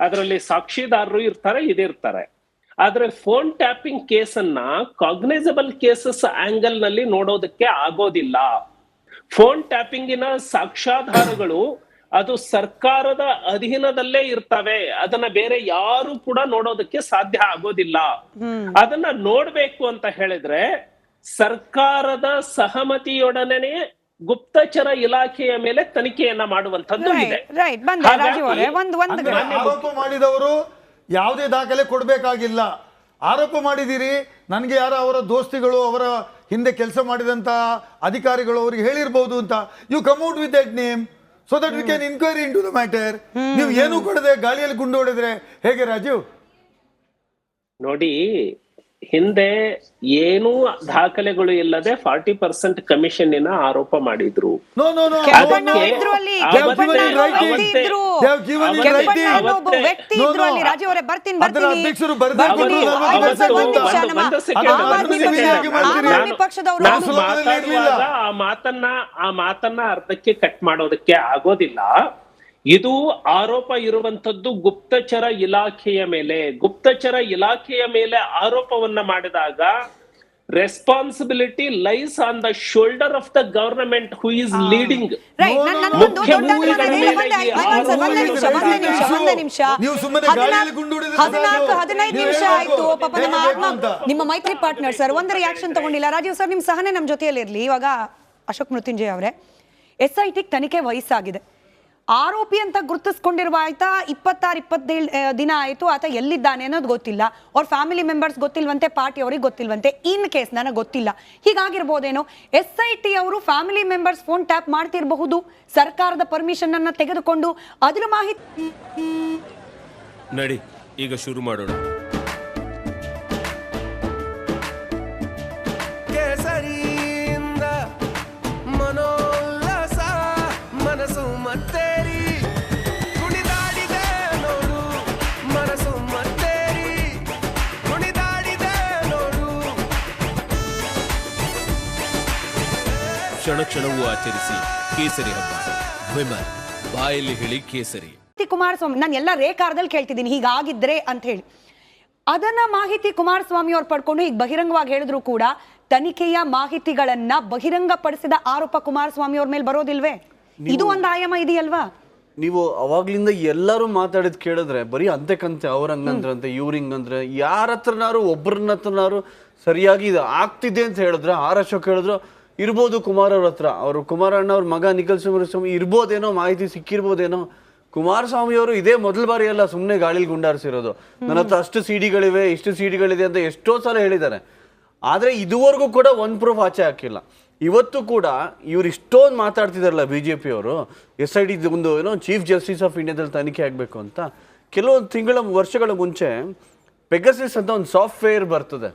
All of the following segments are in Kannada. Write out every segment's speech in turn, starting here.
ಅದರಲ್ಲಿ ಸಾಕ್ಷಿದಾರರು ಇರ್ತಾರೆ ಇದಿರ್ತಾರೆ ಆದ್ರೆ ಫೋನ್ ಟ್ಯಾಪಿಂಗ್ ಕೇಸನ್ನ ಕಾಗ್ನೈಸಬಲ್ ಕೇಸಸ್ ಆಂಗಲ್ನಲ್ಲಿ ನೋಡೋದಕ್ಕೆ ಆಗೋದಿಲ್ಲ. ಫೋನ್ ಟ್ಯಾಪಿಂಗಿನ ಸಾಕ್ಷ್ಯಾಧಾರಗಳು ಅದು ಸರ್ಕಾರದ ಅಧೀನದಲ್ಲೇ ಇರ್ತವೆ. ಅದನ್ನ ಬೇರೆ ಯಾರು ಕೂಡ ನೋಡೋದಕ್ಕೆ ಸಾಧ್ಯ ಆಗೋದಿಲ್ಲ. ಅದನ್ನ ನೋಡ್ಬೇಕು ಅಂತ ಹೇಳಿದ್ರೆ ಸರ್ಕಾರದ ಸಹಮತಿಯೊಡನೆ ಗುಪ್ತಚರ ಇಲಾಖೆಯ ಮೇಲೆ ತನಿಖೆಯನ್ನ ಮಾಡುವಂತದ್ದು ಇದೆ. ರೈಟ್ ರೈಟ್ ಬಂದೆ ರಾಜೀವ್ ಅವರೇ ಒಂದ್ ಒಂದ್ ಅಂದ್ರೆ ಆರೋಪ ಮಾಡಿದವರು ಯಾವುದೇ ದಾಖಲೆ ಕೊಡಬೇಕಾಗಿಲ್ಲ. ಆರೋಪ ಮಾಡಿದಿರಿ ನನಗೆ ಯಾರ ಅವರ ದೋಸ್ತಿಗಳು ಅವರ ಹಿಂದೆ ಕೆಲಸ ಮಾಡಿದಂತ ಅಧಿಕಾರಿಗಳು ಅವ್ರಿಗೆ ಹೇಳಿರ್ಬಹುದು ಅಂತ. You come out with that name so that we can inquiry into the matter ನೀವು ಏನು ಕೊಡದೆ ಗಾಳಿಯಲ್ಲಿ ಗುಂಡು ಹೊಡೆದ್ರೆ ಹೇಗೆ ರಾಜೀವ್? ನೋಡಿ ಹಿಂದೆ ಏನೂ ದಾಖಲೆಗಳು ಇಲ್ಲದೆ ಫಾರ್ಟಿ ಪರ್ಸೆಂಟ್ ಕಮಿಷನ್ನಿನ ಆರೋಪ ಮಾಡಿದ್ರು. ಆ ಮಾತನ್ನ ಆ ಮಾತನ್ನ ಅರ್ಧಕ್ಕೆ ಕಟ್ ಮಾಡೋದಕ್ಕೆ ಆಗೋದಿಲ್ಲ. ಇದು ಆರೋಪ ಇರುವಂತದ್ದು ಗುಪ್ತಚರ ಇಲಾಖೆಯ ಮೇಲೆ. ಗುಪ್ತಚರ ಇಲಾಖೆಯ ಮೇಲೆ ಆರೋಪವನ್ನ ಮಾಡಿದಾಗ responsibility lies on the shoulder of the government who. Is leading ಹದಿನಾಲ್ಕು-. ಹದಿನೈದು ನಿಮಿಷ ಆಯ್ತು. ಪಾಪ ನಮ್ಮ ಆತ್ಮ ನಿಮ್ಮ ಮೈತ್ರಿ ಪಾರ್ಟ್ನರ್ ಸರ್ ಒಂದರ ರಿಯಾಕ್ಷನ್ ತಗೊಂಡಿಲ್ಲ. ರಾಜೀವ್ ಸರ್ ನಿಮ್ ಸಹನೆ ನಮ್ಮ ಜೊತೆಯಲ್ಲಿ ಇರ್ಲಿ. ಇವಾಗ ಅಶೋಕ್ ಮೃತ್ಯುಂಜಯ್ ಅವರೇ. ಎಸ್ ಐ ಟಿ ತನಿಖೆ ವಯಸ್ಸಾಗಿದೆ. ಆರೋಪಿ ಅಂತ ಗುರುತಿಸ್ಕೊಂಡಿರುವ ಆಯ್ತಾ ಇಪ್ಪತ್ತಾರು ಇಪ್ಪತ್ತೇಳು ದಿನ ಆಯ್ತು. ಆತ ಎಲ್ಲಿದ್ದಾನೆ ಅನ್ನೋದು ಗೊತ್ತಿಲ್ಲ. ಅವ್ರ ಫ್ಯಾಮಿಲಿ ಮೆಂಬರ್ಸ್ ಗೊತ್ತಿಲ್ವಂತೆ, ಪಾರ್ಟಿ ಅವ್ರಿಗೆ ಗೊತ್ತಿಲ್ವಂತೆ. ಇನ್ ಕೇಸ್ ನನಗೆ ಗೊತ್ತಿಲ್ಲ. ಹೀಗಾಗಿರ್ಬೋದೇನೋ ಎಸ್ ಐ ಟಿ ಅವರು ಫ್ಯಾಮಿಲಿ ಮೆಂಬರ್ಸ್ ಫೋನ್ ಟ್ಯಾಪ್ ಮಾಡ್ತಿರಬಹುದು. ಸರ್ಕಾರದ ಪರ್ಮಿಷನ್ ಅನ್ನ ತೆಗೆದುಕೊಂಡು. ಅದರ ಮಾಹಿತಿ ನಡಿ, ಈಗ ಶುರು ಮಾಡೋಣ. ಕ್ಷಣ ಕ್ಷಣವೂ ಆಚರಿಸಿ ಕೇಸರಿ ಹಬ್ಬ. ವಿಮಲ್ ಬಾಯಲ್ಲಿ ಹೇಳಿ ಕೇಸರಿ. ಕುಮಾರಸ್ವಾಮಿ ನಾನು ಎಲ್ಲ ರೇಖಾರದಲ್ಲಿ ಕೇಳ್ತಿದ್ದೀನಿ ಹೀಗಾಗಿದ್ರೆ ಅಂತ ಹೇಳಿ. ಅದನ್ನ ಮಾಹಿತಿ ಕುಮಾರಸ್ವಾಮಿ ಅವ್ರು ಪಡ್ಕೊಂಡು ಈಗ ಬಹಿರಂಗವಾಗಿ ಹೇಳಿದ್ರು ಕೂಡ ತನಿಖೆಯ ಮಾಹಿತಿಗಳನ್ನ ಬಹಿರಂಗಪಡಿಸಿದ ಆರೋಪ ಕುಮಾರಸ್ವಾಮಿ ಅವ್ರ ಮೇಲೆ ಬರೋದಿಲ್ವೇ? ಇದು ಒಂದು ಆಯಾಮ ಇದೆಯಲ್ವಾ? ನೀವು ಅವಾಗ್ಲಿಂದ ಎಲ್ಲರೂ ಮಾತಾಡಿದ್ ಕೇಳಿದ್ರೆ ಬರೀ ಅಂತೆ ಕಂತೆ ಅವ್ರ ಹಂಗಂದ್ರಂತೆ ಇವ್ರ ಹಿಂಗಂದ್ರೆ ಯಾರ ಹತ್ರನಾರು ಒಬ್ಬರನ್ನ ಹತ್ರನಾರು ಸರಿಯಾಗಿ ಇದು ಆಗ್ತಿದೆ ಅಂತ ಹೇಳಿದ್ರೆ ಆರ್ ಅಶೋಕ್ ಹೇಳಿದ್ರು ಇರ್ಬೋದು ಕುಮಾರ್ ಅವ್ರ ಹತ್ರ. ಅವರು ಕುಮಾರಣ್ಣ ಅವ್ರ ಮಗ ನಿಖಿಲ್ ಕುಮಾರಸ್ವಾಮಿ ಇರ್ಬೋದೇನೋ, ಮಾಹಿತಿ ಸಿಕ್ಕಿರ್ಬೋದೇನೋ. ಕುಮಾರಸ್ವಾಮಿ ಅವರು ಇದೇ ಮೊದಲ ಬಾರಿ ಅಲ್ಲ ಸುಮ್ಮನೆ ಗಾಳಿಲಿ ಗುಂಡಾರಿಸಿರೋದು. ನನ್ನ ಹತ್ರ ಅಷ್ಟು ಸಿಡಿಗಳಿವೆ ಇಷ್ಟು ಸಿಡಿಗಳಿದೆ ಅಂತ ಎಷ್ಟೋ ಸಲ ಹೇಳಿದ್ದಾರೆ. ಆದರೆ ಇದುವರೆಗೂ ಕೂಡ ಒನ್ ಪ್ರೂಫ್ ಆಚೆ ಹಾಕಿಲ್ಲ. ಇವತ್ತು ಕೂಡ ಇವ್ರು ಇಷ್ಟೊಂದು ಮಾತಾಡ್ತಿದಾರಲ್ಲ ಬಿ ಜೆ ಪಿಯವರು ಎಸ್ ಐ ಡಿ ಒಂದು, ಏನೋ ಚೀಫ್ ಜಸ್ಟಿಸ್ ಆಫ್ ಇಂಡಿಯಾದಲ್ಲಿ ತನಿಖೆ ಆಗಬೇಕು ಅಂತ. ಕೆಲವೊಂದು ತಿಂಗಳ, ವರ್ಷಗಳ ಮುಂಚೆ ಪೆಗಸಿಸ್ ಅಂತ ಒಂದು ಸಾಫ್ಟ್ವೇರ್ ಬರ್ತದೆ.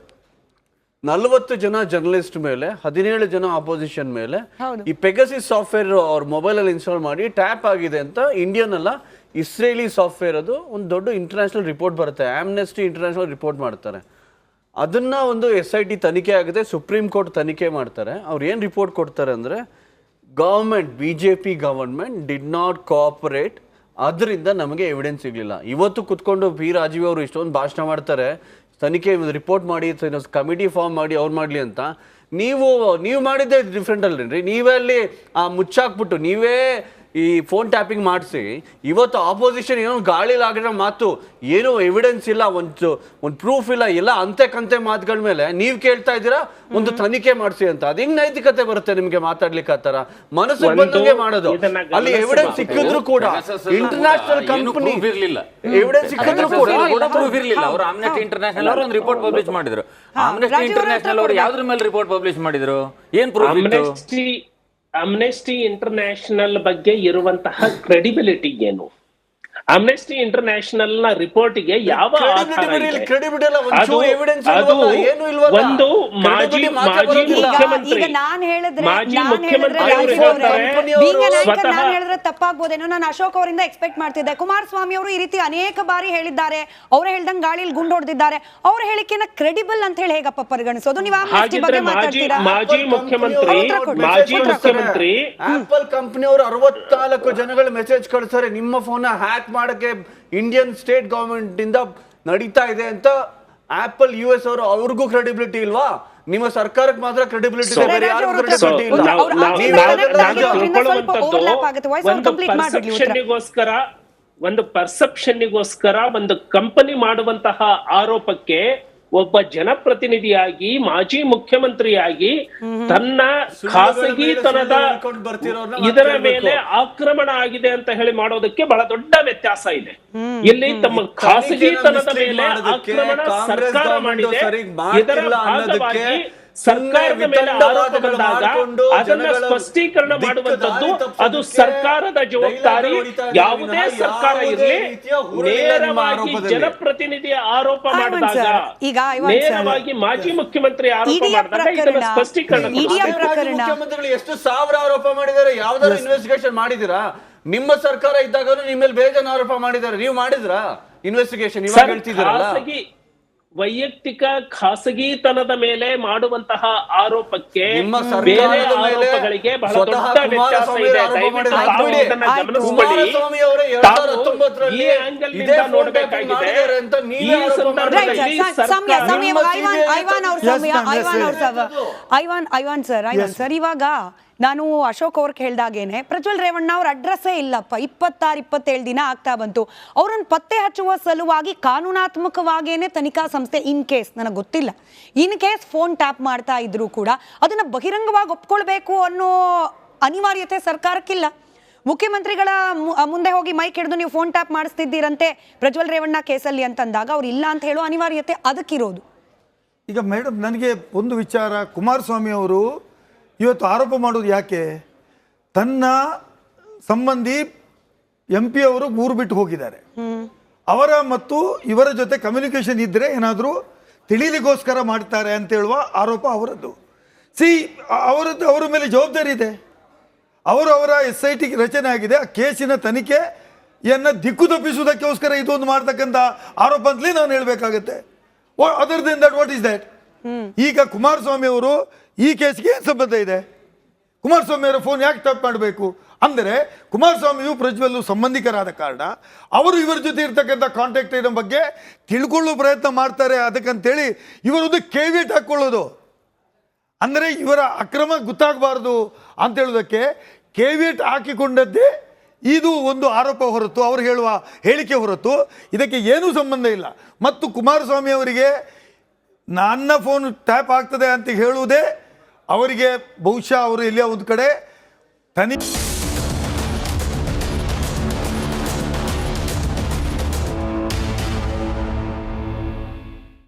ನಲವತ್ತು ಜನ ಜರ್ನಲಿಸ್ಟ್ ಮೇಲೆ ಹದಿನೇಳು ಜನ ಆಪೋಸಿಷನ್ ಮೇಲೆ ಈ ಪೆಗಸಿಸ್ ಸಾಫ್ಟ್ವೇರ್ ಅವ್ರ ಮೊಬೈಲ್ ಅಲ್ಲಿ ಇನ್ಸ್ಟಾಲ್ ಮಾಡಿ ಟ್ಯಾಪ್ ಆಗಿದೆ ಅಂತ ಇಂಡಿಯನ್ ಅಲ್ಲ ಇಸ್ರೇಲಿ ಸಾಫ್ಟ್ವೇರ್ ಅದು ಒಂದು ದೊಡ್ಡ ಇಂಟರ್ನ್ಯಾಷನಲ್ ರಿಪೋರ್ಟ್ ಬರುತ್ತೆ. ಆಮ್ನೆಸ್ಟಿ ಇಂಟರ್ನ್ಯಾಷನಲ್ ರಿಪೋರ್ಟ್ ಮಾಡ್ತಾರೆ. ಅದನ್ನ ಒಂದು ಎಸ್ ಐ ಟಿ ತನಿಖೆ ಆಗಿದೆ ಸುಪ್ರೀಂ ಕೋರ್ಟ್ ತನಿಖೆ ಮಾಡ್ತಾರೆ. ಅವ್ರು ಏನು ರಿಪೋರ್ಟ್ ಕೊಡ್ತಾರೆ ಅಂದರೆ government B J P government did not cooperate ಅದರಿಂದ ನಮಗೆ ಎವಿಡೆನ್ಸ್ ಸಿಗಲಿಲ್ಲ. ಇವತ್ತು ಕುತ್ಕೊಂಡು ಪಿ ರಾಜೀವ್ ಅವರು ಇಷ್ಟೊಂದು ಭಾಷಣ ಮಾಡ್ತಾರೆ. ತನಿಖೆ ರಿಪೋರ್ಟ್ ಮಾಡಿ ಕಮಿಟಿ ಫಾರ್ಮ್ ಮಾಡಿ, ಅವ್ರು ಮಾಡಲಿ ಅಂತ, ನೀವು ನೀವು ಮಾಡಿದ್ದೆ ಡಿಫ್ರೆಂಟ್ ಅಲ್ರಿ. ನೀವೇ ಅಲ್ಲಿ, ಆ, ಮುಚ್ಚಾಕ್ಬಿಟ್ಟು, ನೀವೇ ಈ ಫೋನ್ ಟ್ಯಾಪಿಂಗ್ ಮಾಡಿಸಿ ಇವತ್ತು ಆಪೋಸಿಷನ್ ಏನೋ ಗಾಳಿಲಿ ಆಗಿರೋ ಮಾತು ಏನೋ ಎವಿಡೆನ್ಸ್ ಇಲ್ಲ ಒಂದು ಒಂದು ಪ್ರೂಫ್ ಇಲ್ಲ ಎಲ್ಲ ಅಂತೆ ಕಂತೆ ಮಾತುಗಳ ಮೇಲೆ ನೀವು ಕೇಳ್ತಾ ಇದ್ದೀರಾ ಒಂದು ತನಿಖೆ ಮಾಡಿಸಿ ಅಂತ. ಅದು ಹಿಂಗ್ ನೈತಿಕತೆ ಬರುತ್ತೆ ನಿಮ್ಗೆ ಮಾತಾಡ್ಲಿಕ್ಕೆ ಆತರ ಮನಸ್ಸು ಒಂದು ಬಂದಂಗೆ ಮಾಡೋದು. ಅಲ್ಲಿ ಎವಿಡೆನ್ಸ್ ಸಿಕ್ಕಿದ್ರು ಕೂಡ ಇಂಟರ್ನ್ಯಾಷನಲ್ ಕಂಪನಿ ಇರಲಿಲ್ಲ. ಎವಿಡೆನ್ಸ್ ಸಿಕ್ಕಿದ್ರು ಕೂಡ ಪ್ರೂಫ್ ಇರಲಿಲ್ಲ. ಅವರು ಆಮ್ನೆಸ್ಟಿ ಇಂಟರ್ನ್ಯಾಷನಲ್ ಅವರು ಒಂದು ರಿಪೋರ್ಟ್ ಪಬ್ಲಿಷ್ ಮಾಡಿದ್ರು. ಆಮ್ನೆಸ್ಟಿ ಇಂಟರ್ನ್ಯಾಷನಲ್ ಅವರು. ಯಾವ್ದ್ರ ಮೇಲೆ ರಿಪೋರ್ಟ್ ಪಬ್ಲಿಷ್ ಮಾಡಿದ್ರು? ಏನ್ ಪ್ರೂಫ್ ಇತ್ತು? ಅಮ್ನೆಸ್ಟಿ ಇಂಟರ್ನ್ಯಾಷನಲ್ ಬಗ್ಗೆ ಇರುವಂತಹ ಕ್ರೆಡಿಬಿಲಿಟಿ ಏನು? ಅಮ್ನೆಸ್ಟಿ ಇಂಟರ್ನ್ಯಾಷನಲ್ನ ಯಾವ ಇಲ್ವಲ್ಲ, ಏನೂ ಇಲ್ವಲ್ಲ. ಒಂದು ಮಾಜಿ ಮಾಜಿ ಮುಖ್ಯಮಂತ್ರಿ ಈಗ ನಾನ್ ಹೇಳಿದ್ರೆ ಮಾಜಿ ನಾನ್ ಮುಖ್ಯಮಂತ್ರಿ ತಪ್ಪಾಗ್ಬೋದೇನೋ ನಾನು ಅಶೋಕ್ ಅವರಿಂದ ಎಕ್ಸ್ಪೆಕ್ಟ್ ಮಾಡ್ತಿದ್ದೆ. ಕುಮಾರಸ್ವಾಮಿ ಅವರು ಈ ರೀತಿ ಅನೇಕ ಬಾರಿ ಹೇಳಿದ್ದಾರೆ. ಅವ್ರು ಹೇಳ್ದಂಗ್ ಗಾಳಿಯಲ್ಲಿ ಗುಂಡು ಹೊಡೆದಿದ್ದಾರೆ. ಅವ್ರ ಹೇಳಿಕೆನ ಕ್ರೆಡಿಬಲ್ ಅಂತ ಹೇಳಿ ಹೇಗಪ್ಪ ಪರಿಗಣಿಸೋದು? ನೀವು ಮಾಜಿ ಮುಖ್ಯಮಂತ್ರಿ. ಮಾಜಿ ಮುಖ್ಯಮಂತ್ರಿ ಆಪಲ್ ಕಂಪನಿ ಅವರು ಅರವತ್ನಾಲ್ಕು ಜನಗಳು ಮೆಸೇಜ್ ಕಳಿಸ್ತಾರೆ ನಿಮ್ಮ ಫೋನ್ ಹ್ಯಾಕ್ ಮಾಡಕ್ಕೆ ಇಂಡಿಯನ್ ಸ್ಟೇಟ್ ಗೌರ್ಮೆಂಟಿಂದ ಇಂದ ನಡೀತಾ ಇದೆ ಅಂತ ಆಪಲ್ ಯು ಎಸ್ ಅವರು ಅವ್ರಿಗೂ ಕ್ರೆಡಿಬಿಲಿಟಿ ಇಲ್ವಾ? ನಿಮ್ಮ ಸರ್ಕಾರಕ್ಕೆ ಮಾತ್ರ ಕ್ರೆಡಿಬಿಲಿಟಿ ಇದೆ ಬೇರೆ ಯಾರಿಗೂ ಕ್ರೆಡಿಬಿಲಿಟಿ ಒಂದು- ಇಲ್ಲ. ಒಂದು ಪರ್ಸೆಪ್ಷನ್ಗೋಸ್ಕರ ಒಂದು ಕಂಪನಿ ಮಾಡುವಂತಹ ಆರೋಪಕ್ಕೆ ಒಬ್ಬ ಜನಪ್ರತಿನಿಧಿಯಾಗಿ ಮಾಜಿ ಮುಖ್ಯಮಂತ್ರಿಯಾಗಿ ತನ್ನ ಖಾಸಗಿತನದ ಇದರ ಮೇಲೆ ಆಕ್ರಮಣ ಆಗಿದೆ ಅಂತ ಹೇಳಿ ಮಾಡೋದಕ್ಕೆ ಬಹಳ ದೊಡ್ಡ ವ್ಯತ್ಯಾಸ ಇದೆ. ಇಲ್ಲಿ ತಮ್ಮ ಖಾಸಗಿತನದ ಮೇಲೆ ಆಕ್ರಮಣ ಕಾಂಗ್ರೆಸ್ ಸರ್ಕಾರ ಮಾಡಿದೆ. ಇದರ ಅನ್ನೋದಕ್ಕೆ ಭಾಗವಾಗಿ ಸರ್ಕಾರದ ಮೇಲೆ ಆರೋಪ ಬಂದಾಗ ಅದನ್ನ ಸ್ಪಷ್ಟೀಕರಣ ಮಾಡುವಂತದ್ದು ಅದು ಸರ್ಕಾರದ ಜವಾಬ್ದಾರಿ ಯಾವುದೇ ಸರ್ಕಾರ ಇರಲಿ ನೇರವಾಗಿ. ಜನಪ್ರತಿನಿಧಿಯ ಆರೋಪ ಮಾಡಿದಾಗ ಈಗ ನೇರವಾಗಿ ಮಾಜಿ ಮುಖ್ಯಮಂತ್ರಿ ಆರೋಪ ಮಾಡಿದಾಗ ಇದನ್ನ ಸ್ಪಷ್ಟೀಕರಣ ಮುಖ್ಯಮಂತ್ರಿಗಳು ಎಷ್ಟು ಸಾವಿರ ಆರೋಪ ಮಾಡಿದ್ದಾರೆ? ಯಾವ್ದಾದ್ರು ಇನ್ವೆಸ್ಟಿಗೇಷನ್ ಮಾಡಿದಿರಾ ನಿಮ್ಮ ಸರ್ಕಾರ ಇದ್ದಾಗಲೂ ನಿಮ್ಮ ಮೇಲೆ ಬೇಜಾನ್ ಆರೋಪ ಮಾಡಿದ್ದಾರೆ. ನೀವು ಮಾಡಿದ್ರಾ? ಇನ್ವೆಸ್ಟಿಗೇಷನ್ ಇವಾಗ ಹೇಳ್ತಿದ್ದೀರಲ್ಲ. ವೈಯಕ್ತಿಕ ಖಾಸಗಿತನದ ಮೇಲೆ ಮಾಡುವಂತಹ ಆರೋಪಕ್ಕೆ ಬೇರೆ ಮೇಲೆ ಆರೋಪಗಳಿಗೆ ಬಹಳ ದೊಡ್ಡ ವ್ಯತ್ಯಾಸ ಇದೆ. ಗಮನಿಸಿಕೊಳ್ಳಿ. ಈ ನಿಂದ ನೋಡ್ಬೇಕಾಗಿದೆ. ಈ ಸಂದರ್ಭದಲ್ಲಿ ಸರ್ಕಾರ- ಐವಾನ್ ಸರ್ ಐವಾನ್ ಸರ್ ಇವಾಗ ನಾನು ಅಶೋಕ್ ಅವ್ರಿಗೆ ಹೇಳ್ದಾಗೇನೆ ಪ್ರಜ್ವಲ್ ರೇವಣ್ಣ ಅವ್ರ ಅಡ್ರೆಸ್ಸೇ ಇಲ್ಲಪ್ಪ. ಇಪ್ಪತ್ತಾರು, ಇಪ್ಪತ್ತೇಳು ದಿನ ಆಗ್ತಾ ಬಂತು. ಅವ್ರನ್ನ ಪತ್ತೆ ಹಚ್ಚುವ ಸಲುವಾಗಿ ಕಾನೂನಾತ್ಮಕವಾಗೇನೆ ತನಿಖಾ ಸಂಸ್ಥೆ ಇನ್ ಕೇಸ್ ನನಗೆ ಗೊತ್ತಿಲ್ಲ. ಇನ್ ಕೇಸ್ ಫೋನ್ ಟ್ಯಾಪ್ ಮಾಡ್ತಾ ಇದ್ರು ಕೂಡ ಅದನ್ನು ಬಹಿರಂಗವಾಗಿ ಒಪ್ಕೊಳ್ಬೇಕು ಅನ್ನೋ ಅನಿವಾರ್ಯತೆ ಸರ್ಕಾರಕ್ಕಿಲ್ಲ. ಮುಖ್ಯಮಂತ್ರಿಗಳ ಮುಂದೆ ಹೋಗಿ ಮೈಕ್ ಹಿಡಿದು ನೀವು ಫೋನ್ ಟ್ಯಾಪ್ ಮಾಡಿಸ್ತಿದ್ದೀರಂತೆ ಪ್ರಜ್ವಲ್ ರೇವಣ್ಣ ಕೇಸಲ್ಲಿ ಅಂತಂದಾಗ ಅವ್ರು ಇಲ್ಲ ಅಂತ ಹೇಳೋ ಅನಿವಾರ್ಯತೆ ಅದಕ್ಕಿರೋದು. ಈಗ ಮೇಡಮ್ ನನಗೆ ಒಂದು ವಿಚಾರ. ಕುಮಾರಸ್ವಾಮಿ ಅವರು ಇವತ್ತು ಆರೋಪ ಮಾಡೋದು ಯಾಕೆ? ತನ್ನ ಸಂಬಂಧಿ ಎಂ ಪಿ ಅವರು ಊರು ಬಿಟ್ಟು ಹೋಗಿದ್ದಾರೆ. ಅವರ ಮತ್ತು ಇವರ ಜೊತೆ ಕಮ್ಯುನಿಕೇಶನ್ ಇದ್ದರೆ ಏನಾದರೂ ತಿಳಿಲಿಗೋಸ್ಕರ ಮಾಡ್ತಾರೆ ಅಂತ ಹೇಳುವ ಆರೋಪ ಅವರದ್ದು. ಸಿ, ಅವರದ್ದು ಅವರ ಮೇಲೆ ಜವಾಬ್ದಾರಿ ಇದೆ. ಅವರು ಅವರ ಎಸ್ ಐ ಟಿ ರಚನೆ ಆಗಿದೆ. ಆ ಕೇಸಿನ ತನಿಖೆಯನ್ನು ದಿಕ್ಕು ತಪ್ಪಿಸುವುದಕ್ಕೋಸ್ಕರ ಇದೊಂದು ಮಾಡ್ತಕ್ಕಂಥ ಆರೋಪ ಅಂತಲೇ ನಾನು ಹೇಳಬೇಕಾಗತ್ತೆ. Other then that what is that ಈಗ ಕುಮಾರಸ್ವಾಮಿ ಅವರು ಈ ಕೇಸ್ಗೆ ಏನು ಸಂಬಂಧ ಇದೆ? ಕುಮಾರಸ್ವಾಮಿ ಅವರ ಫೋನ್ ಯಾಕೆ ತಪ್ಪು ಮಾಡಬೇಕು? ಅಂದರೆ ಕುಮಾರಸ್ವಾಮಿಯು ಪ್ರಜ್ವಲ್ಲು ಸಂಬಂಧಿಕರಾದ ಕಾರಣ ಅವರು ಇವರ ಜೊತೆ ಇರ್ತಕ್ಕಂಥ ಕಾಂಟ್ಯಾಕ್ಟ್ ಇರೋ ಬಗ್ಗೆ ತಿಳ್ಕೊಳ್ಳೋ ಪ್ರಯತ್ನ ಮಾಡ್ತಾರೆ ಅದಕ್ಕಂತೇಳಿ ಇವರೊಂದು ಕೇವಿಟ್ ಹಾಕ್ಕೊಳ್ಳೋದು ಅಂದರೆ ಇವರ ಅಕ್ರಮ ಗೊತ್ತಾಗಬಾರ್ದು ಅಂತ ಹೇಳೋದಕ್ಕೆ ಕೇವಿಯಟ್ ಹಾಕಿಕೊಂಡದ್ದೇ ಇದು ಒಂದು ಆರೋಪ ಹೊರತು, ಅವರು ಹೇಳುವ ಹೇಳಿಕೆ ಹೊರತು ಇದಕ್ಕೆ ಏನೂ ಸಂಬಂಧ ಇಲ್ಲ. ಮತ್ತು ಕುಮಾರಸ್ವಾಮಿ ಅವರಿಗೆ, ನನ್ನ ಫೋನ್ ಟ್ಯಾಪ್ ಆಗ್ತದೆ ಅಂತ ಹೇಳುವುದೇ ಅವರಿಗೆ ಬಹುಶಃ ಅವರು ಎಲ್ಲಿಯ ಒಂದು ಕಡೆ ತನಿ